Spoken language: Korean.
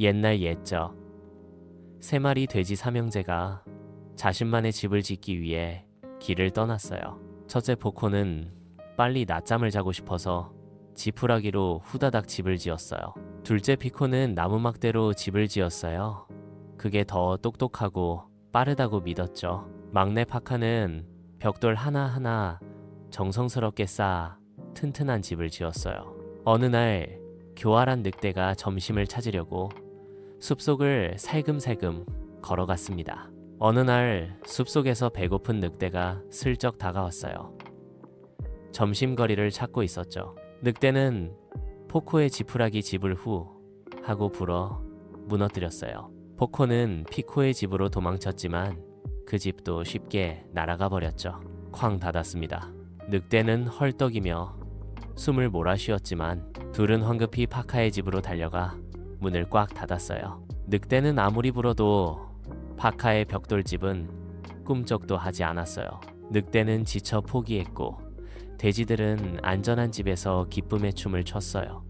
옛날 옛적 세 마리 돼지 삼형제가 자신만의 집을 짓기 위해 길을 떠났어요. 첫째 포코는 빨리 낮잠을 자고 싶어서 지푸라기로 후다닥 집을 지었어요. 둘째 피코는 나무막대로 집을 지었어요. 그게 더 똑똑하고 빠르다고 믿었죠. 막내 파카는 벽돌 하나하나 정성스럽게 쌓아 튼튼한 집을 지었어요. 어느 날 교활한 늑대가 점심을 찾으려고 숲속을 살금살금 걸어갔습니다. 어느 날 숲속에서 배고픈 늑대가 슬쩍 다가왔어요. 점심거리를 찾고 있었죠. 늑대는 포코의 지푸라기 집을 후 하고 불어 무너뜨렸어요. 포코는 피코의 집으로 도망쳤지만 그 집도 쉽게 날아가 버렸죠. 쾅 닫았습니다. 늑대는 헐떡이며 숨을 몰아쉬었지만 둘은 황급히 파카의 집으로 달려가 문을 꽉 닫았어요. 늑대는 아무리 불어도 파카의 벽돌집은 꿈쩍도 하지 않았어요. 늑대는 지쳐 포기했고 돼지들은 안전한 집에서 기쁨의 춤을 췄어요.